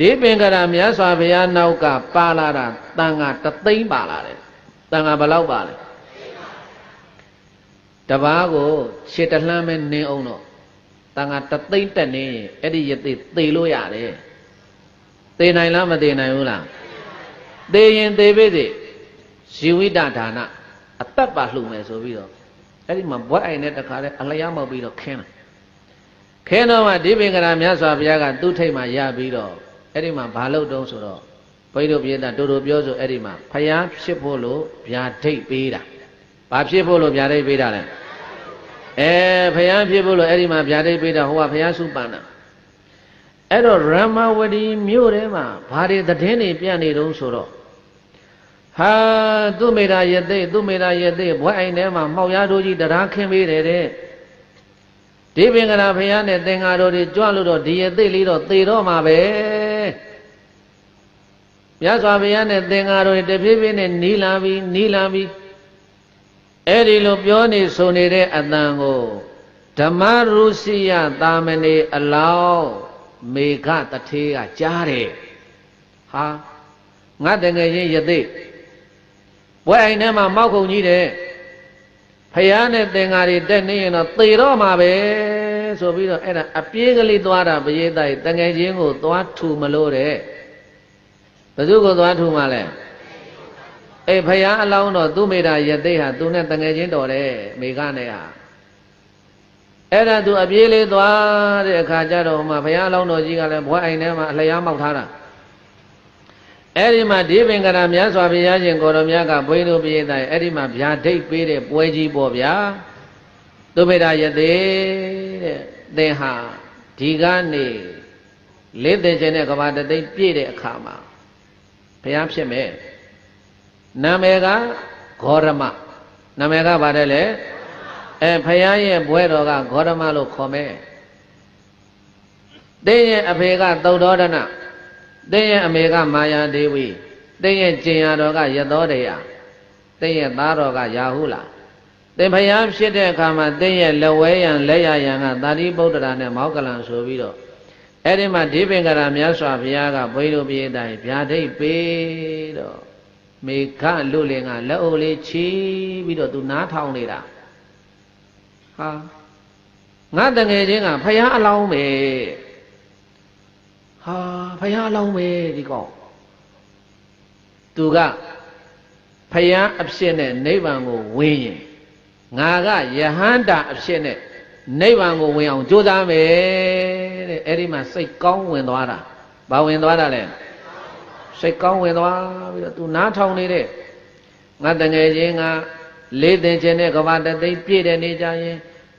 ဒီပင်ကရာမြတ်စွာဘုရားနောက်ကပါလာတာတန်ဃာတသိန်းပါလာတယ်တန်ဃာဘယ်လောက်ပါလဲတပားကိုခြေတလှမ်းမဲ့နင်းအောင်တော့တန်ဃာတသိန်းတက်နေရင်အဲ့ဒီယသိသေလို့ရတယ်သေနိုင်လားမသေနိုင်ဘူးလားသေရင်သေပြီစေဇီဝိတဒါနအသက်ပါလှူမယ်ဆိုပြီးတော့အဲ့ဒီမှာဘွက်အိုင်နဲ့တခါလဲအလျားမောက်ပြီးတော့ခင်းလာခင်းတော့မှဒီပင်ကရာမြတ်စွာဘုရားကသူ့ထိတ်မှာရပြီးတော့ အဲ့ဒီမှာဘာလို့တုံးဆိုတော့ဘုန်းကြီးတို့ပြည်သားတူတူပြောဆိုအဲ့ဒီမှာဖျားဖြစ်ဖို့လို့ဗျာဒိတ်ပေးတာဘာဖြစ်ဖို့လို့ဗျာဒိတ်ပေးတာလဲအဲဖျားဖြစ်ဖို့လို့အဲ့ဒီမှာဗျာဒိတ်ပေးတာဟိုကဖျားစုပန်တာအဲ့တော့ရမဝတီမြို့ထဲမှာဘာတွေသတင်းတွေပြန့်နေတုံးဆိုတော့ဟာသူ့မိတာရသိသူ့မိတာရသိဘွဲအိမ်ထဲမှာမှောက်ရတို့ကြီးတရားခင်းပေးတယ်တဲ့ဒီပင်ကရာဖျားနဲ့သင်္ဃာတို့တွေကြွလို့တော့ဒီရသိလေးတော့သေတော့မှာပဲ မြတ်စွာဘုရားနဲ့သင်္ဃာတို့တဖြည်းဖြည်းနဲ့နီးလာပြီးနီးလာပြီးအဲ့ဒီလိုပြောနေဆိုနေတဲ့အတန်ကိုဓမ္မရုစီယသာမဏေအလောင်းမေဃတထေးကကြားတယ်ဟာငါတငယ်ချင်းယသိဘွဲအိမ်ထဲမှာမောက်ခုံကြီးတယ်ဖယားနဲ့သင်္ဃာတွေတက်နေရင်တော့သေတော့မှာပဲဆိုပြီးတော့အဲ့ဒါအပြေးကလေးသွားတာပရိသတ်တငယ်ချင်းကိုသွားထူမလို့တဲ့ ဘယ်သူကိုသွားထူမှလဲအေးဖယားအလောင်းတော့သူ့မိတာယသိဟာသူနဲ့တငယ်ချင်းတော်တယ်မိကနဲ့ဟာအဲ့ဒါသူအပြေးလေးသွားတဲ့အခါကျတော့မှဘုရားအလောင်းတော်ကြီးကလည်းဘွဲအိမ်ထဲမှာအလျားမောက်ထားတာအဲ့ဒီမှာဒီပင်ကရာမြတ်စွာဘုရားရှင်ကိုရောမြတ်ကဘုန်းကြီးတို့ပြည်သားအဲ့ဒီမှာဗျာဒိတ်ပေးတဲ့ပွဲကြီးပေါ့ဗျာသူမိတာယသိတဲ့သင်ဟာဒီကနေလေးသိခြင်းနဲ့ကဘာတသိမ့်ပြည့်တဲ့အခါမှာ ဘုရားဖြစ်မယ်နာမည်ကဂေါရမနာမည်ကဘာတဲ့လဲအဲဖယားရဲ့ဘွဲတော်ကဂေါရမလို့ခေါ်မယ်တင်းရဲ့အဖေကသုတ်တော်ဒနာတင်းရဲ့အမေကမာယာဒေဝီတင်းရဲ့ကျင်ရတော်ကယသောတရာတင်းရဲ့သားတော်ကယာဟုလာတင်းဖယားဖြစ်တဲ့အခါမှာတင်းရဲ့လက်ဝဲရန်လက်ရရန်ကသာတိပုတ္တရာနဲ့မောက္ကလံဆိုပြီးတော့ အဲ့ဒီမှာဒီပင်ကရာမြတ်စွာဘုရားကဘုန်းကြီးတို့ပြည်တိုင်းဗျာဒိတ်ပေးတော့မေခလွတ်လင်ကလက်အုပ်လေးချီးပြီးတော့သူနားထောင်နေတာဟာငါတငယ်ချင်းကဖယားအလောင်းပဲဟာဖယားအလောင်းပဲဒီကောင်သူကဖယားအဖြစ်နဲ့နိဗ္ဗာန်ကိုဝင်ရင်ငါကယဟန္တာအဖြစ်နဲ့နိဗ္ဗာန်ကိုဝင်အောင်ကြိုးစားမယ် တဲ့အဲ့ဒီမှာစိတ်ကောင်းဝင်သွားတာဘာဝင်သွားတာလဲစိတ်ကောင်းဝင်သွားပြီးတော့သူနားထောင်နေတဲ့ငါတငယ်ချင်းကလေးသင်ခြင်းနဲ့ကဘာတသိပြည့်တဲ့နေကြရင်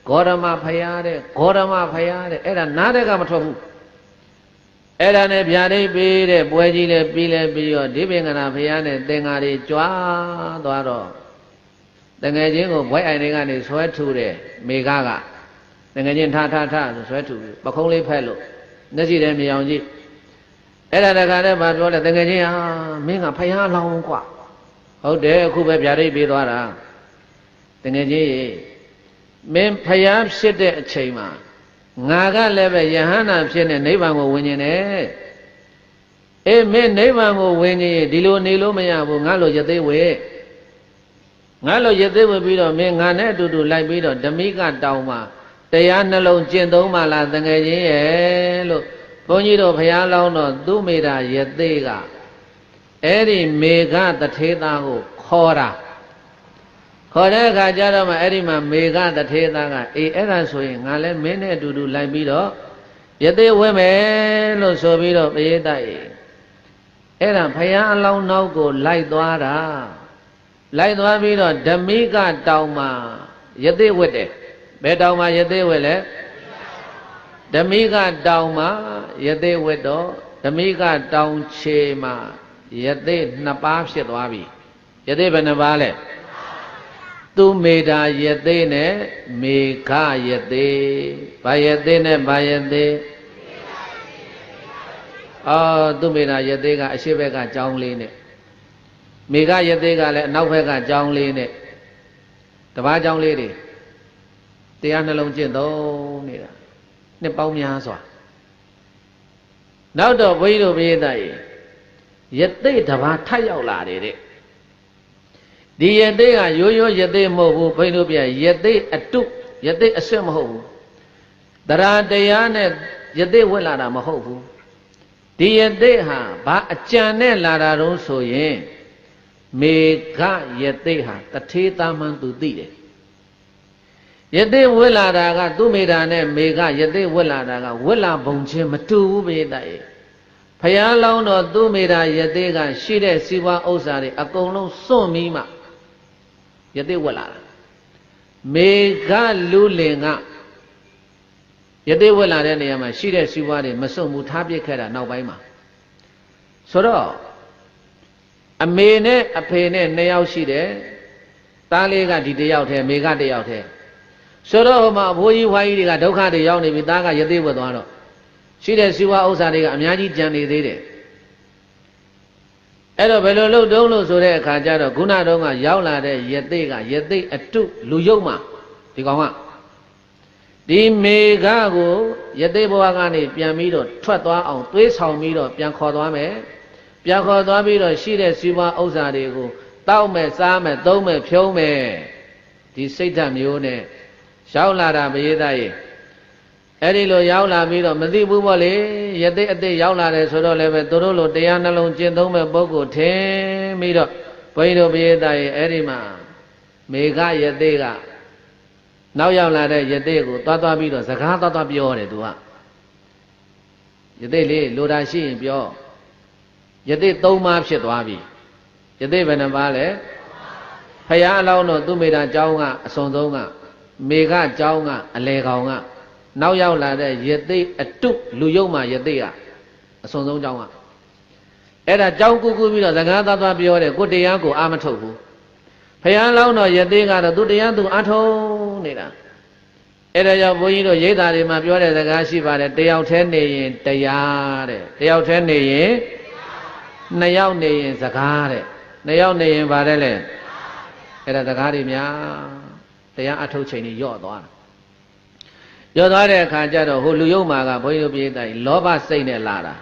ဂေါရမဖယားတဲ့ဂေါရမဖယားတဲ့အဲ့ဒါနားတဲ့ကမထွက်ဘူးအဲ့ဒါနဲ့ဗျာဒိတ်ပေးတဲ့ပွဲကြီးလည်းပြီးလည်းပြီးရောဒီပင်ကနာဖယားနဲ့သင်္ဃာတွေကြွားသွားတော့တငယ်ချင်းကိုဘွဲအိုင်တွေကနေဆွဲထူတယ်မိကက တကယ်ချင်းထထထဆိုဆွဲထုတ်ပြီးပခုံးလေးဖက်လို့မျက်စိထဲမြောင်ကြည့်အဲ့ဒါတခါနဲ့မပြောလဲတကယ်ချင်းဟာမင်းကဖယားလောင်းကွာဟုတ်တယ်အခုပဲဗျာဒိတ်ပေးသွားတာတကယ်ချင်းမင်းဖယားဖြစ်တဲ့အချိန်မှာငါကလည်းပဲယဟန္တာဖြစ်နေနိဗ္ဗာန်ကိုဝင်ကျင်တယ်အေးမင်းနိဗ္ဗာန်ကိုဝင်ကျင်ဒီလိုနေလို့မရဘူးငါလိုရသေးဝေငါလိုရသေးဝေပြီးတော့မင်းငါနဲ့အတူတူလိုက်ပြီးတော့ဓမိကတောင်မှာ တရားနှလုံးကျင့်သုံးပါလားတငယ်ချင်းရဲ့လို့ဘုန်းကြီးတို့ဘုရားလောင်းတော့သူ့မိတာရသေးကအဲ့ဒီမေဃတထေသားကိုခေါ်တာခေါ်တဲ့အခါကျတော့မှအဲ့ဒီမှာမေဃတထေသားကအေးအဲ့ဒါဆိုရင်ငါလည်းမင်းနဲ့အတူတူလိုက်ပြီးတော့ယသိဝဲမယ်လို့ဆိုပြီးတော့ပြေးတိုက်အဲ့ဒါဖယားအလောင်းနောက်ကိုလိုက်သွားတာလိုက်သွားပြီးတော့ဓမိကတောင်မှာယသိဝတ်တယ် ဘယ်တောင်မှာယသိဝတ်လဲဓမိကတောင်မှာယသိဝတ်တော့ဓမိကတောင်ခြေမှာယသိနှစ်ပါးဖြစ်သွားပြီယသိဘယ်နှပါးလဲသူမေတာယသိနဲ့မေခယသိဘာယသိနဲ့ဘာယသိအော်သူမေတာယသိကအရှိဘက်ကကြောင်းလေးနဲ့မေခယသိကလည်းအနောက်ဘက်ကကြောင်းလေးနဲ့တပားကြောင်းလေးတွေ တရားနှလုံးကျင့်သုံးနေတာနှစ်ပေါင်းများစွာနောက်တော့ဘုန်းကြီးတို့ပိဋကရေယသိတဘာထပ်ရောက်လာတယ်တဲ့ဒီယသိကရိုးရိုးယသိမဟုတ်ဘူးဘုန်းကြီးတို့ပြယသိအတုယသိအစစ်မဟုတ်ဘူးတရားတရားနဲ့ယသိဝက်လာတာမဟုတ်ဘူးဒီယသိဟာဘာအကြံနဲ့လာတာတုံးဆိုရင်မေဃယသိဟာတထေးသားမှန်သူသိတယ် ယသိဝက်လာတာကသူမိတာနဲ့မေဃယသိဝက်လာတာကဝက်လာပုံချင်းမတူဘူးပိဋကရေဖယားလောင်းတော်သူမိတာယသိကရှိတဲ့စီးပွားဥစ္စာတွေအကုန်လုံးစွန့်ပြီးမှယသိဝက်လာတာမေဃလူလင်ကယသိဝက်လာတဲ့နေရာမှာရှိတဲ့စီးပွားတွေမစွန့်ဘူးထားပြစ်ခဲ့တာနောက်ပိုင်းမှာဆိုတော့အမေနဲ့အဖေနဲ့နှစ်ယောက်ရှိတယ်သားလေးကဒီတစ်ယောက်တည်းမေကတစ်ယောက်တည်း ဆိုတော့ဟိုမှာအဘိုးကြီးဝါကြီးတွေကဒုက္ခတွေရောက်နေပြီသားကယသိဝတ်သွားတော့ရှိတဲ့စီဝါဥစ္စာတွေကအများကြီးကြံနေသေးတယ်အဲ့တော့ဘယ်လိုလုပ်တုံးလို့ဆိုတဲ့အခါကျတော့ခုနတုန်းကရောက်လာတဲ့ယသိကယသိအတုလူယုတ်မှာဒီကောင်ကဒီမေဃကိုယသိဘဝကနေပြန်ပြီးတော့ထွက်သွားအောင်သွေးဆောင်ပြီးတော့ပြန်ခေါ်သွားမယ်ပြန်ခေါ်သွားပြီးတော့ရှိတဲ့စီးပွားဥစ္စာတွေကိုတောက်မဲ့စားမဲ့သုံးမဲ့ဖြုံးမဲ့ဒီစိတ်ဓာတ်မျိုးနဲ့ ရောက်လာတာမရေးသားရဲ့အဲ့ဒီလိုရောက်လာပြီးတော့မသိဘူးပေါ့လေယသိအသိရောက်လာတယ်ဆိုတော့လည်းပဲသူတို့လိုတရားနှလုံးကျင့်သုံးမဲ့ပုဂ္ဂိုလ်ထင်ပြီးတော့ဘုန်းကြီးတို့မရေးသားရဲ့အဲ့ဒီမှာမေဃယသိကနောက်ရောက်လာတဲ့ယသိကိုသွားသွားပြီးတော့စကားသွားသွားပြောတယ်သူကယသိလေးလိုတာရှိရင်ပြောယသိ၃ပါးဖြစ်သွားပြီယသိဘယ်နှပါးလဲဖရာအလောင်းတော်သူမိတာเจ้าကအစုံဆုံးက မေကကြောင်းကအလေကောင်ကနောက်ရောက်လာတဲ့ရသိအတုလူယုံမှရသိကအစွန်ဆုံးကြောင်းကအဲ့ဒါကြောင်းကူကူပြီးတော့သံဃာသားသားပြောတယ်ကိုတရားကိုအာမထုတ်ဘူးဖះလောင်းတော့ရသိကတော့သူတရားသူအထုံးနေတာအဲ့ဒါကြောင့်ဘုန်းကြီးတို့ရိတ်သားတွေမှာပြောတဲ့စကားရှိပါတယ်တယောက်တည်းနေရင်တရားတဲ့တယောက်တည်းနေရင်နှစ်ယောက်နေရင်စကားတဲ့နှစ်ယောက်နေရင်ဗါတယ်လေအဲ့ဒါစကားတွေများ တရားအထုတ်ချိန်ကြီးညော့သွားတာညော့သွားတဲ့အခါကျတော့ဟိုလူယုံမာကဘုန်းကြီးတို့ပြေးတိုင်းလောဘစိတ်နဲ့လာတာ